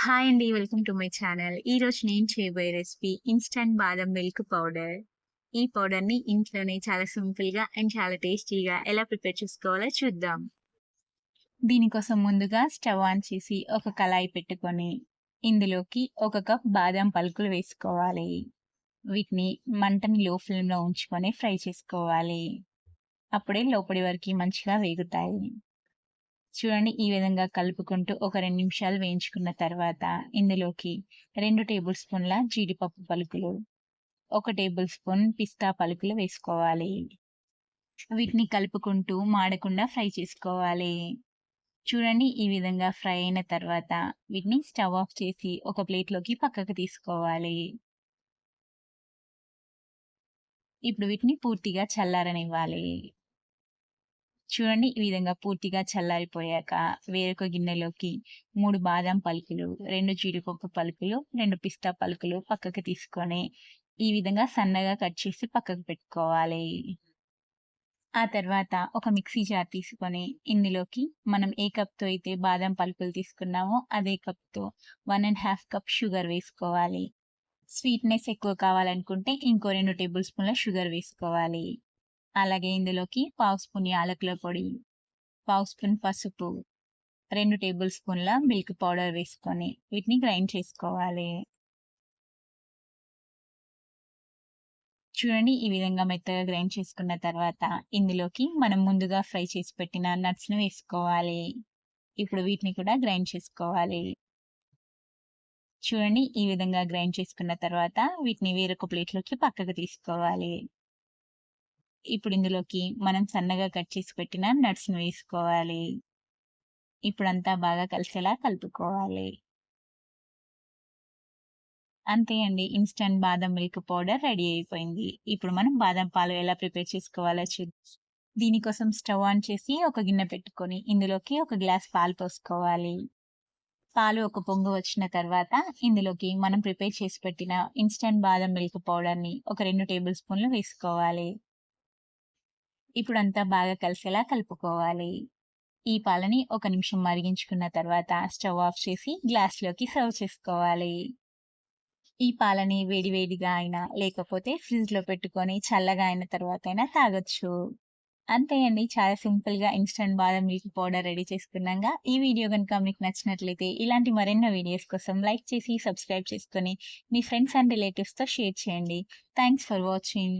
Hi అండి. Welcome to my channel. ఈరోజు నేను చేయబోయే recipe instant badam milk powder. ఈ పౌడర్‌ని ఇంట్లోనే చాలా సింపుల్‌గా అండ్ చాలా టేస్టీగా ఎలా ప్రిపేర్ చేసుకోవాలో చూద్దాం. దీనికోసం ముందుగా స్టవ్ ఆన్ చేసి ఒక కళాయి పెట్టుకొని, ఇందులోకి ఒక కప్ బాదం పలుకులు వేసుకోవాలి. వీటిని మంటని లో ఫ్లేమ్‌లో ఉంచుకొని ఫ్రై చేసుకోవాలి. అప్పుడే లోపలి వరకు మంచిగా వేగుతాయి. చూడండి ఈ విధంగా కలుపుకుంటూ ఒక రెండు నిమిషాలు వేయించుకున్న తర్వాత ఇందులోకి రెండు టేబుల్ స్పూన్ల జీడిపప్పు పలుకులు, ఒక టేబుల్ స్పూన్ పిస్తా పలుకులు వేసుకోవాలి. వీటిని కలుపుకుంటూ మాడకుండా ఫ్రై చేసుకోవాలి. చూడండి ఈ విధంగా ఫ్రై అయిన తర్వాత వీటిని స్టవ్ ఆఫ్ చేసి ఒక ప్లేట్‌లోకి పక్కకు తీసుకోవాలి. ఇప్పుడు వీటిని పూర్తిగా చల్లారనివ్వాలి. చూడండి ఈ విధంగా పూర్తిగా చల్లారిపోయాక వేరొక గిన్నెలోకి మూడు బాదం పలుకులు, రెండు జీడిపప్పు పలుకులు, రెండు పిస్తా పలుకులు పక్కకు తీసుకొని ఈ విధంగా సన్నగా కట్ చేసి పక్కకు పెట్టుకోవాలి. ఆ తర్వాత ఒక మిక్సీ జార్ తీసుకొని ఇందులోకి మనం ఏ కప్‌తో అయితే బాదం పలుకులు తీసుకున్నామో అదే కప్‌తో one and half cup sugar వేసుకోవాలి. స్వీట్‌నెస్ ఎక్కువ కావాలనుకుంటే ఇంకో రెండు టేబుల్ స్పూన్ల షుగర్ వేసుకోవాలి. అలాగే ఇందులోకి పావు స్పూన్ యాలకుల పొడి, పావు స్పూన్ పసుపు, రెండు టేబుల్ స్పూన్ల మిల్క్ పౌడర్ వేసుకొని వీటిని గ్రైండ్ చేసుకోవాలి. చూడండి ఈ విధంగా మెత్తగా గ్రైండ్ చేసుకున్న తర్వాత ఇందులోకి మనం ముందుగా ఫ్రై చేసి పెట్టిన నట్స్‌ని వేసుకోవాలి. ఇప్పుడు వీటిని కూడా గ్రైండ్ చేసుకోవాలి. చూడండి ఈ విధంగా గ్రైండ్ చేసుకున్న తర్వాత వీటిని వేరొక ప్లేట్‌లోకి పక్కకు తీసుకోవాలి. ఇప్పుడు ఇందులోకి మనం సన్నగా కట్ చేసి పెట్టిన నట్స్ను వేసుకోవాలి. ఇప్పుడంతా బాగా కలిసేలా కలుపుకోవాలి. అంతే అండి. Instant badam milk powder ready అయిపోయింది. ఇప్పుడు మనం బాదం పాలు ఎలా ప్రిపేర్ చేసుకోవాలో చూద్దాం. దీనికోసం స్టవ్ ఆన్ చేసి ఒక గిన్నె పెట్టుకొని ఇందులోకి ఒక గ్లాస్ పాలు పోసుకోవాలి. పాలు ఒక పొంగు వచ్చిన తర్వాత ఇందులోకి మనం ప్రిపేర్ చేసి పెట్టిన ఇన్‌స్టంట్ బాదం మిల్క్ పౌడర్‌ని ఒక రెండు టేబుల్ స్పూన్లు వేసుకోవాలి. ఇప్పుడంతా బాగా కలిసేలా కలుపుకోవాలి. ఈ పాలని ఒక నిమిషం మరిగించుకున్న తర్వాత స్టవ్ ఆఫ్ చేసి గ్లాస్‌లోకి సర్వ్ చేసుకోవాలి. ఈ పాలని వేడి వేడిగా అయినా లేకపోతే ఫ్రిడ్జ్‌లో పెట్టుకొని చల్లగా అయిన తర్వాత అయినా తాగొచ్చు. అంతే అండి. చాలా సింపుల్‌గా instant badam milk powder ready చేసుకున్నాక ఈ వీడియో కనుక మీకు నచ్చినట్లయితే ఇలాంటి మరెన్నో వీడియోస్ కోసం లైక్ చేసి, సబ్స్క్రైబ్ చేసుకొని మీ ఫ్రెండ్స్ అండ్ రిలేటివ్స్‌తో షేర్ చేయండి. Thanks for watching.